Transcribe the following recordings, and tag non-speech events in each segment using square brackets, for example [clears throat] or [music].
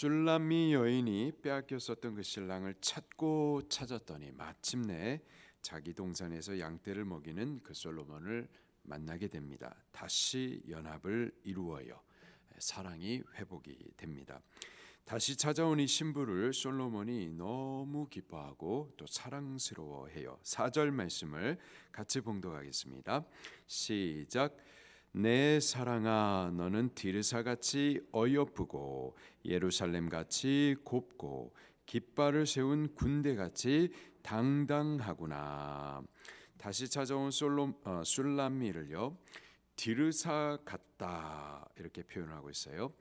술람미 여인이 빼앗겼었던 그 신랑을 찾고 찾았더니 마침내 자기 동산에서 양떼를 먹이는 그 솔로몬을 만나게 됩니다. 다시 연합을 이루어요. 사랑이 회복이 됩니다. 다시 찾아온 이 신부를 솔로몬이 너무 기뻐하고 또 사랑스러워해요. 4절 말씀을 같이 봉독하겠습니다. 시작 내 사랑아 너는 디르사 같이 어여쁘고 예루살렘 같이 곱고 깃발을 세운 군대 같이 당당하구나. 다시 찾아온 솔로 어, 술람미를요 디르사 같다 이렇게 표현하고 있어요.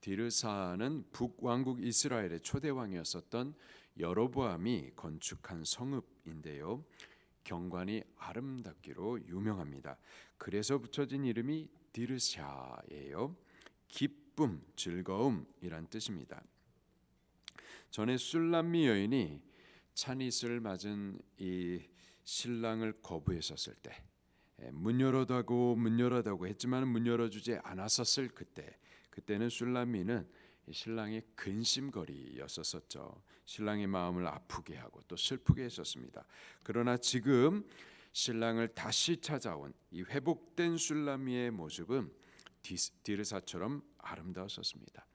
디르사는 북왕국 이스라엘의 초대 왕이었었던 여로보암이 건축한 성읍인데요. 경관이 아름답기로 유명합니다. 그래서 붙여진 이름이 디르샤예요. 기쁨, 즐거움이란 뜻입니다. 전에 술람미 여인이 차닛을 맞은 이 신랑을 거부했었을 때, 문 열어다고 문 열어다고 했지만 문 열어주지 않았었을 그때, 그때는 술람미는 신랑의 근심거리였었죠. 신랑의 마음을 아프게 하고 또 슬프게 했었습니다. 그러나 지금 신랑을 다시 찾아온 이 회복된 술람미의 모습은 디르사처럼 아름다웠었습니다.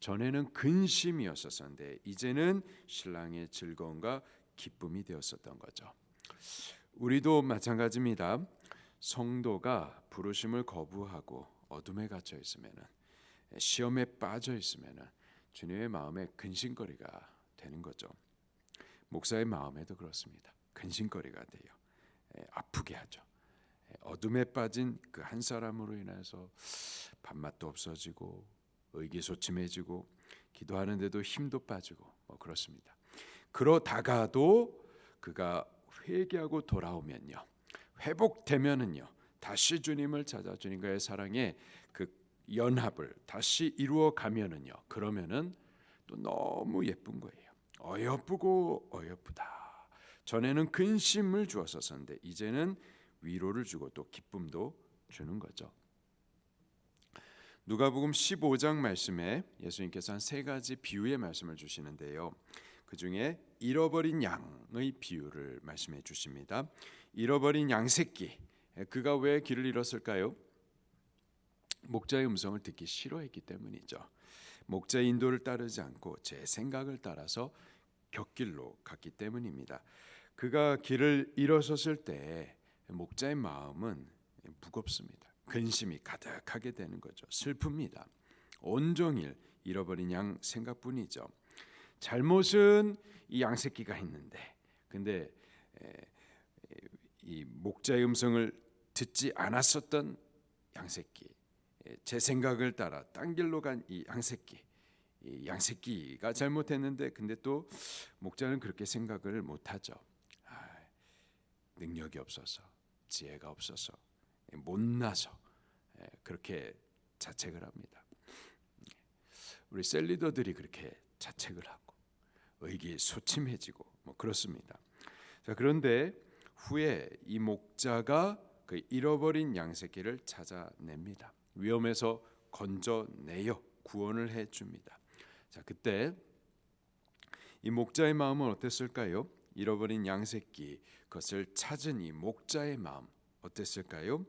전에는 근심이었었는데 이제는 신랑의 즐거움과 기쁨이 되었었던 거죠. 우리도 마찬가지입니다. 성도가 부르심을 거부하고 어둠에 갇혀 있으면은 시험에 빠져 있으면은 주님의 마음에 근심거리가 되는 거죠. 목사의 마음에도 그렇습니다. 근심거리가 돼요. 아프게 하죠. 어둠에 빠진 그 한 사람으로 인해서 밥맛도 없어지고 의기소침해지고 기도하는데도 힘도 빠지고 뭐 그렇습니다. 그러다가도 그가 회개하고 돌아오면요. 회복되면은요. 다시 주님을 찾아 주님과의 사랑에 그 연합을 다시 이루어 가면은요. 그러면은 또 너무 예쁜 거예요. 어여쁘고 어여쁘다. 전에는 근심을 주었었는데 이제는 위로를 주고 또 기쁨도 주는 거죠. 누가복음 15장 말씀에 예수님께서 한 세 가지 비유의 말씀을 주시는데요. 그 중에 잃어버린 양의 비유를 말씀해 주십니다. 잃어버린 양 새끼. 그가 왜 길을 잃었을까요? 목자의 음성을 듣기 싫어했기 때문이죠. 목자의 인도를 따르지 않고 제 생각을 따라서 곁길로 갔기 때문입니다. 그가 길을 잃어섰을 때 목자의 마음은 무겁습니다. 근심이 가득하게 되는 거죠. 슬픕니다. 온종일 잃어버린 양 생각뿐이죠. 잘못은 이 양새끼가 했는데, 근데 이 목자의 음성을 듣지 않았었던 양새끼, 제 생각을 따라 딴 길로 간 이 양새끼, 이 양새끼가 잘못했는데, 근데 또 목자는 그렇게 생각을 못하죠. 아, 능력이 없어서, 지혜가 없어서, 못나서 그렇게 자책을 합니다. 우리 셀리더들이 그렇게 자책을 하고 의기소침해지고 뭐 그렇습니다. 자 그런데 후에 이 목자가 그 잃어버린 양새끼를 찾아냅니다. 위험에서 건져내요. 구원을 해 줍니다. 자 그때 이 목자의 마음은 어땠을까요? 잃어버린 양새끼 그것을 이 목자의 마음 어땠을까요?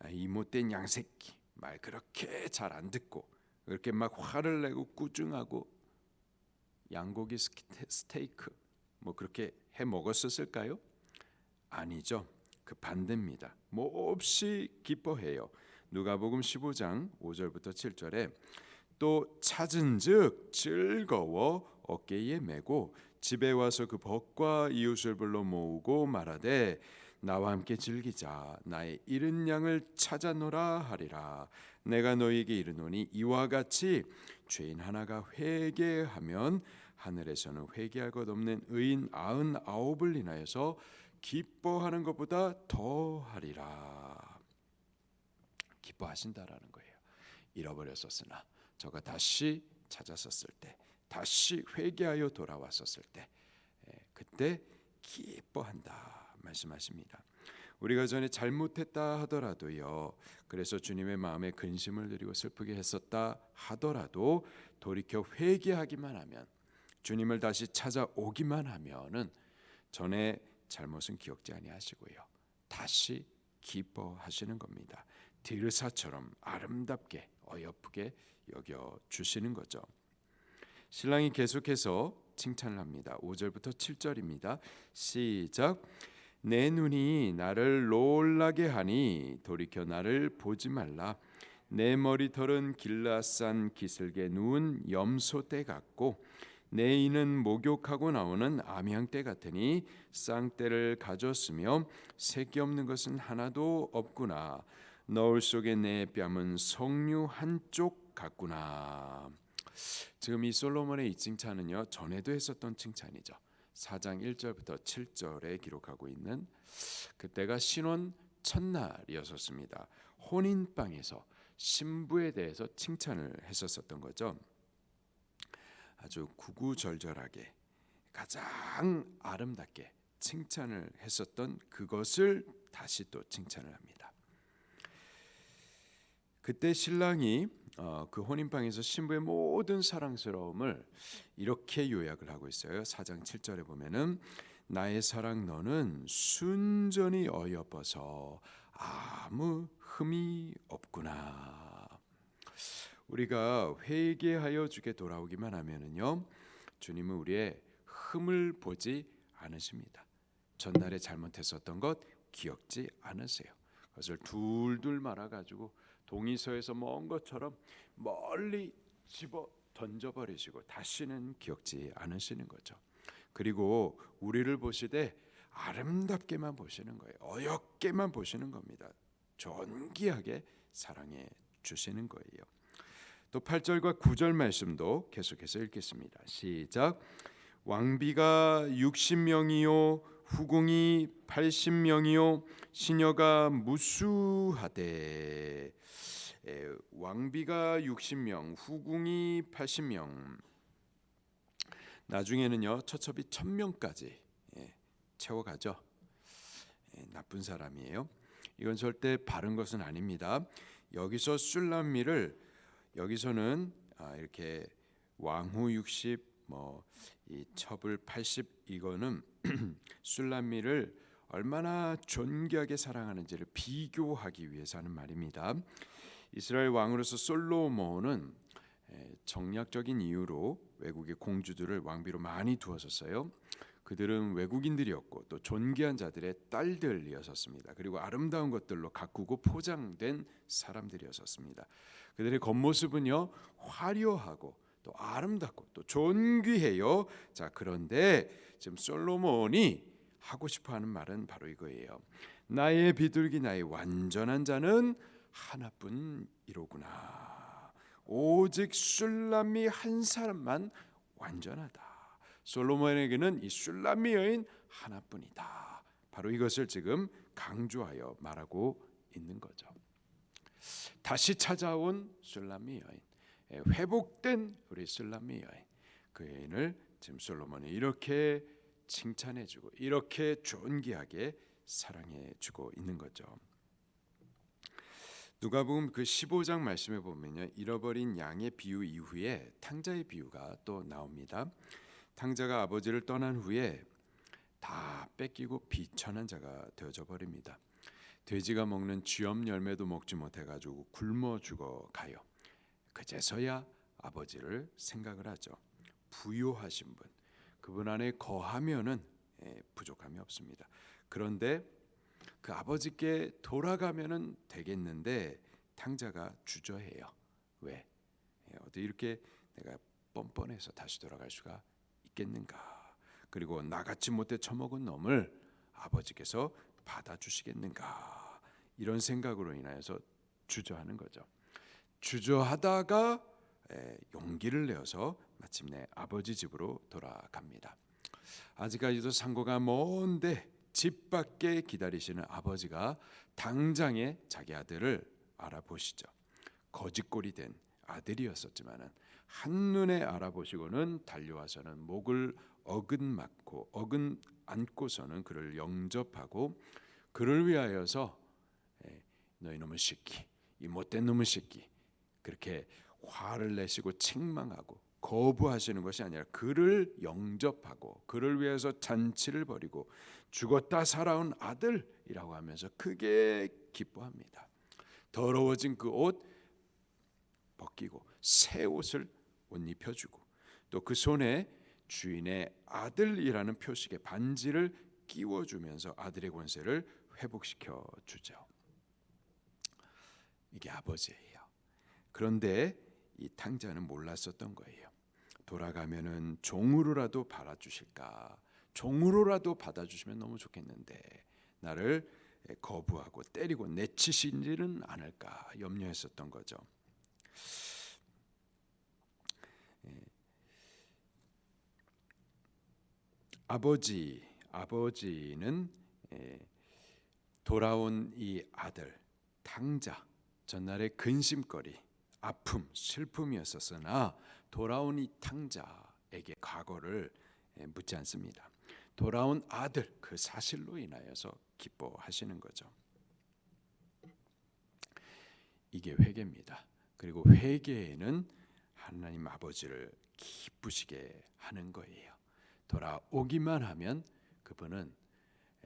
아, 이 못된 양새끼 말 그렇게 잘 안 듣고 그렇게 막 화를 내고 꾸중하고 양고기 스테이크 뭐 그렇게 해 먹었었을까요? 아니죠. 그 반대입니다. 몹시 기뻐해요. 누가복음 15장 5절부터 7절에 또 찾은즉 즐거워 어깨에 메고 집에 와서 그 벗과 이웃을 불러 모으고 말하되 나와 함께 즐기자. 나의 잃은 양을 찾아노라 하리라. 내가 너에게 이르노니 이와 같이 죄인 하나가 회개하면 하늘에서는 회개할 것 없는 의인 아흔 아홉을 인하여서 기뻐하는 것보다 더 하리라. 기뻐하신다라는 거예요. 잃어버렸었으나 저가 다시 찾았었을 때 다시 회개하여 돌아왔었을 때 그때 기뻐한다 말씀하십니다. 우리가 전에 잘못했다 하더라도요. 그래서 주님의 마음에 근심을 드리고 슬프게 했었다 하더라도 돌이켜 회개하기만 하면 주님을 다시 찾아오기만 하면은 전에 잘못은 기억지 아니하시고요. 다시 기뻐하시는 겁니다. 디르사처럼 아름답게 어여쁘게 여겨 주시는 거죠. 신랑이 계속해서 칭찬을 합니다. 5절부터 7절입니다. 시작. 내 눈이 나를 놀라게 하니 돌이켜 나를 보지 말라. 내 머리털은 길라산 기슭에 누운 염소 떼 같고 내 이는 목욕하고 나오는 암양떼 같으니 쌍떼를 가졌으며 새끼 없는 것은 하나도 없구나. 너울 속에 내 뺨은 석류 한쪽 같구나. 지금 이 솔로몬의 이 칭찬은요 전에도 했었던 칭찬이죠. 4장 1절부터 7절에 기록하고 있는 그때가 신혼 첫날이었었습니다. 혼인방에서 신부에 대해서 칭찬을 했었었던 거죠. 아주 구구절절하게 가장 아름답게 칭찬을 했었던 그것을 다시 또 칭찬을 합니다. 그때 신랑이 어, 그 혼인방에서 신부의 모든 사랑스러움을 이렇게 요약을 하고 있어요. 4장 7절에 보면은 나의 사랑 너는 순전히 어여뻐서 아무 흠이 없구나. 우리가 회개하여 주게 돌아오기만 하면은요. 주님은 우리의 흠을 보지 않으십니다. 전날에 잘못했었던 것 기억지 않으세요. 그것을 둘둘 말아 가지고 동의서에서 먼 것처럼 멀리 집어 던져 버리시고 다시는 기억지 않으시는 거죠. 그리고 우리를 보시되 아름답게만 보시는 거예요. 어렵게만 보시는 겁니다. 존귀하게 사랑해 주시는 거예요. 또 8절과 9절 말씀도 계속해서 읽겠습니다. 시작. 왕비가 60명이요 후궁이 80명이요 시녀가 무수하되 에, 왕비가 60명 후궁이 80명. 나중에는요 처첩이 1000명까지 예, 채워가죠. 예, 나쁜 사람이에요. 이건 절대 바른 것은 아닙니다. 여기서 술람미를 여기서는 아, 이렇게 왕후 60 뭐 이 첩을 80 이거는 [clears throat] 술람미를 얼마나 존귀하게 사랑하는지를 비교하기 위해서 하는 말입니다. 이스라엘 왕으로서 솔로몬은 정략적인 이유로 외국의 공주들을 왕비로 많이 두었었어요. 그들은 외국인들이었고 또 존귀한 자들의 딸들이었습니다. 그리고 아름다운 것들로 가꾸고 포장된 사람들이었습니다. 그들의 겉모습은요 화려하고 또 아름답고 또 존귀해요. 자 그런데 지금 솔로몬이 하고 싶어 하는 말은 바로 이거예요. 나의 비둘기 나의 완전한 자는 하나뿐이로구나. 오직 술람미 한 사람만 완전하다. 솔로몬에게는 이 술람미 여인 하나뿐이다. 바로 이것을 지금 강조하여 말하고 있는 거죠. 다시 찾아온 술람미 여인, 예, 회복된 우리 술람미 여인, 그 여인을 지금 솔로몬이 이렇게 칭찬해주고 이렇게 존귀하게 사랑해주고 있는 거죠. 누가복음 그 15장 말씀에 보면요 잃어버린 양의 비유 이후에 탕자의 비유가 또 나옵니다. 탕자가 아버지를 떠난 후에 다 뺏기고 비천한 자가 되어져 버립니다. 돼지가 먹는 쥐엄 열매도 먹지 못해 가지고 굶어 죽어 가요. 그제서야 아버지를 생각을 하죠. 부유하신 분, 그분 안에 거하면은 예, 부족함이 없습니다. 그런데 그 아버지께 돌아가면은 되겠는데 탕자가 주저해요. 왜? 예, 어디 이렇게 내가 뻔뻔해서 다시 돌아갈 수가 있겠는가? 그리고 나같이 못해 처먹은 놈을 아버지께서 받아주시겠는가? 이런 생각으로 인하여서 주저하는 거죠. 주저하다가 예, 용기를 내어서 마침내 아버지 집으로 돌아갑니다. 아직까지도 상고가 먼데 집 밖에 기다리시는 아버지가 당장에 자기 아들을 알아보시죠. 거짓골이 된 아들이었었지만은 한눈에 알아보시고는 달려와서는 목을 어긋 맞고 어긋 안고서는 그를 영접하고 그를 위하여서 예, 너희 놈의 새끼, 이 못된 놈의 새끼 그렇게 화를 내시고 책망하고 거부하시는 것이 아니라 그를 영접하고 그를 위해서 잔치를 벌이고 죽었다 살아온 아들이라고 하면서 크게 기뻐합니다. 더러워진 그 옷 벗기고 새 옷을 옷 입혀주고 또 그 손에 주인의 아들이라는 표식의 반지를 끼워주면서 아들의 권세를 회복시켜 주죠. 이게 아버지예요. 그런데 이 탕자는 몰랐었던 거예요. 돌아가면은 종으로라도 받아 주실까? 종으로라도 받아 주시면 너무 좋겠는데 나를 거부하고 때리고 내치시지는 않을까 염려했었던 거죠. 예. 아버지 아버지는 예, 돌아온 이 아들 탕자 전날의 근심거리 아픔 슬픔이었었으나 돌아온 이 탕자에게 과거를 예, 묻지 않습니다. 돌아온 아들 그 사실로 인하여서 기뻐하시는 거죠. 이게 회개입니다. 그리고 회개에는 하나님 아버지를 기쁘시게 하는 거예요. 돌아오기만 하면 그분은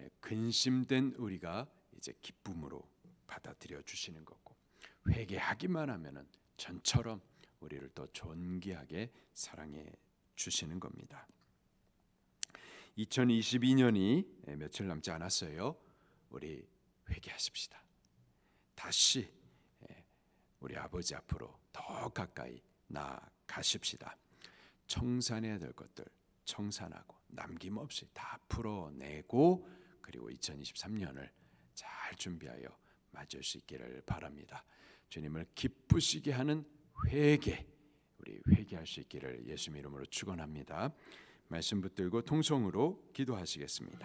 예, 근심된 우리가 이제 기쁨으로 받아들여 주시는 거고 회개하기만 하면은 전처럼 우리를 더 존귀하게 사랑해 주시는 겁니다. 2022년이 며칠 남지 않았어요. 우리 회개하십시다. 다시 예, 우리 아버지 앞으로 더 가까이 나가십시다. 청산해야 될 것들 청산하고 남김없이 다 풀어내고 그리고 2023년을 잘 준비하여 맞을 수 있기를 바랍니다. 주님을 기쁘시게 하는 회개 우리 회개할 수 있기를 예수 이름으로 축원합니다. 말씀 붙들고 통성으로 기도하시겠습니다.